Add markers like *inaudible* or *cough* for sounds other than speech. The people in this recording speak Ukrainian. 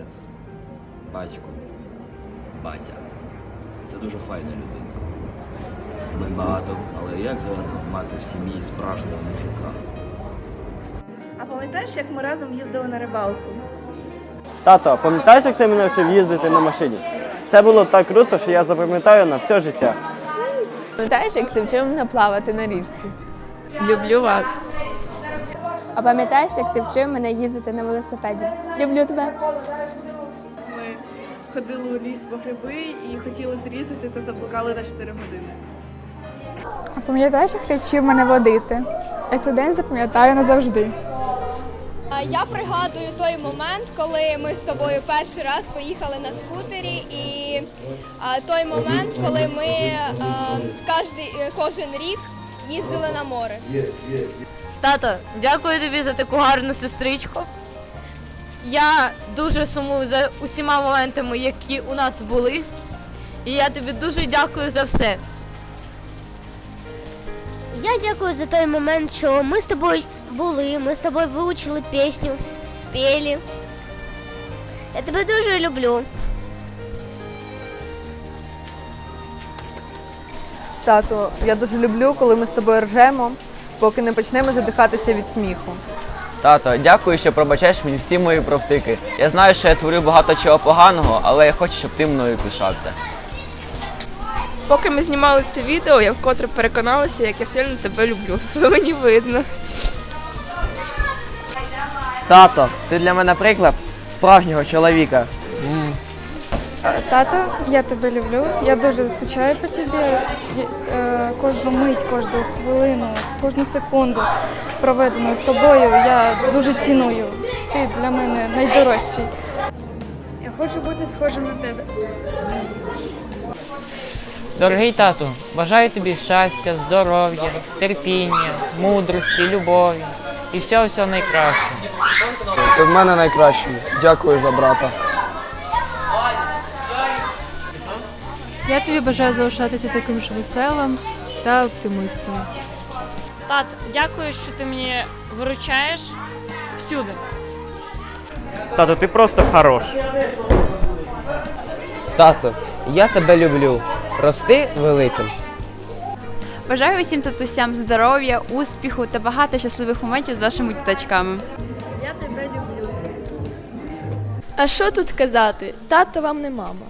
отець, батько, батя. Це дуже файна людина. Ми багато, але як гарно мати в сім'ї справжнього мужика. А пам'ятаєш, як ми разом їздили на рибалку? Тато, пам'ятаєш, як ти мене вчив їздити на машині? Це було так круто, що я запам'ятаю на все життя. Пам'ятаєш, як ти вчив мене плавати на річці? Люблю вас. А пам'ятаєш, як ти вчив мене їздити на велосипеді? Люблю тебе. Ми ходили у ліс по гриби і хотіли зрізати та заблукали на 4 години. А пам'ятаєш, як ти вчив мене водити? Я цей день запам'ятаю назавжди. Я пригадую той момент, коли ми з тобою перший раз поїхали на скутері, і той момент, коли ми кожен рік їздили на море. Тато, дякую тобі за таку гарну сестричку. Я дуже сумую за усіма моментами, які у нас були. І я тобі дуже дякую за все. Я дякую за той момент, що ми з тобою були, ми з тобою вивчили пісню, пели. Я тебе дуже люблю. Тато, я дуже люблю, коли ми з тобою ржемо, поки не почнемо задихатися від сміху. Тато, дякую, що пробачаєш мені всі мої провтики. Я знаю, що я творю багато чого поганого, але я хочу, щоб ти мною пишався. Поки ми знімали це відео, я вкотре переконалася, як я сильно тебе люблю. *laughs* Мені видно. Тато, ти для мене приклад справжнього чоловіка. Тато, я тебе люблю. Я дуже скучаю по тобі. Е, Кожну мить, кожну хвилину, кожну секунду проведену з тобою. Я дуже ціную. Ти для мене найдорожчий. Я хочу бути схожим на тебе. Дорогий тату, бажаю тобі щастя, здоров'я, терпіння, мудрості, любові і всього всього найкращого. Ти в мене найкращий. Дякую за брата. Я тобі бажаю залишатися таким ж веселим та оптимистом. Тат, дякую, що ти мені виручаєш всюди. Тато, ти просто хорош. Тато, я тебе люблю. Рости великим. Бажаю усім татусям здоров'я, успіху та багато щасливих моментів з вашими діточками. А що тут казати? Тато вам не мама.